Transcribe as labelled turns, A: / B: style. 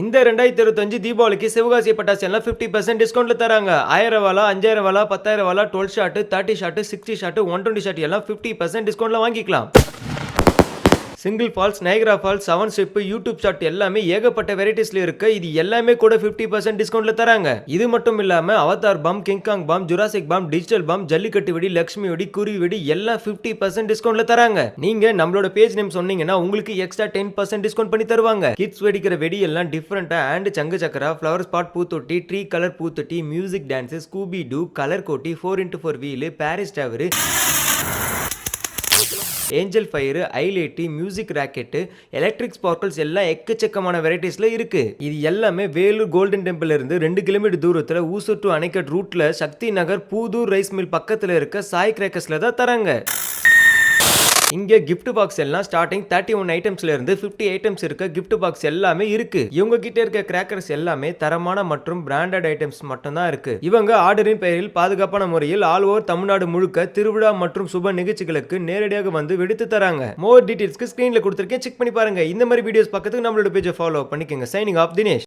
A: இந்த ரெண்டாயிரத்தி இருபத்தஞ்சு தீபாவளிக்கு சிவகாசி பட்டாசு எல்லாம் ஃபிஃப்டி பர்சன்ட் டிஸ்கவுண்ட்ல தராங்க. ஆயிரம் வாலா அஞ்சாயிரம் வாலா பத்தாயிரம் வாலா twelve shot thirty shot sixty shot one twenty shot எல்லாம் ஃபிஃப்டி பர்சன்ட் டிஸ்கவுண்ட்ல வாங்கிக்கலாம். Single falls Niagara falls seven step YouTube shot எல்லாமே ஏகப்பட்ட வெரைட்டிஸ்ல இருக்கு. இது எல்லாமே கூட ஃபிஃப்டி பர்சன்ட் டிஸ்கவுண்ட்ல தராங்க. இது மட்டும் இல்லாம Avatar bomb King Kong bomb Jurassic bomb digital bomb Jallikattu வெடி லக்ஷ்மி வெடி குருவி வெடி எல்லாம் ஃபிஃப்டி பர்சன்ட் டிஸ்கவுண்ட்ல தராங்க. நீங்க நம்மளோட பேஜ் நேம் சொன்னீங்கன்னா உங்களுக்கு எக்ஸ்ட்ரா டென் பர்சன்ட் டிஸ்கவுண்ட் பண்ணி தருவாங்க. கிட்ஸ் வெடிக்கிற வெடி எல்லாம் டிஃப்ரெண்டா அண்ட் சங்கு சக்கரா ஃபிளவர் ஸ்பாட் பூத்தொட்டி tree colour பூத்தொட்டி music dance Scooby Doo colour கோட்டி four into four wheel Paris tower angel fire ஐலேட்டி music rocket electric sparkles எல்லாம் எக்கச்சக்கமான வெரைட்டிஸில் இருக்குது இது எல்லாமே வேலூர் கோல்டன் டெம்பிள் இருந்து ரெண்டு கிலோமீட்டர் தூரத்தில் ஊசூர் டு அணைக்கட் ரூட்டில் சக்தி நகர் பூதூர் ரைஸ் மில் பக்கத்தில் இருக்க சாய் கிரேக்கர்ஸில் தான் தராங்க. இங்கே கிஃப்ட் பாக்ஸ் எல்லாம் ஸ்டார்டிங் தேர்ட்டி ஒன் ஐட்டம்ஸ்ல இருந்து 50 ஐட்டம்ஸ் இருக்க கிஃப்ட் பாக்ஸ் எல்லாமே இருக்கு. இவங்க கிட்ட இருக்க கிராக்கர்ஸ் எல்லாமே தரமான மற்றும் பிராண்டட் ஐட்டம்ஸ் மட்டும்தான் இருக்கு. இவங்க ஆர்டரின் பெயரில் பாதுகாப்பான முறையில் ஆல் ஓவர் தமிழ்நாடு முழுக்க திருவிழா மற்றும் சுப நிகழ்ச்சிகளுக்கு நேரடியாக வந்து வெடித்து தராங்க. மோர் டீடைல்ஸ்க்கு ஸ்கிரீன்ல கொடுத்துருக்கேன். செக் பண்ணி பாருங்க. இந்த மாதிரி வீடியோஸ் பக்கத்துக்கு நம்மளோட பேஜை ஃபாலோ பண்ணிக்கோங்க. Signing off Dinesh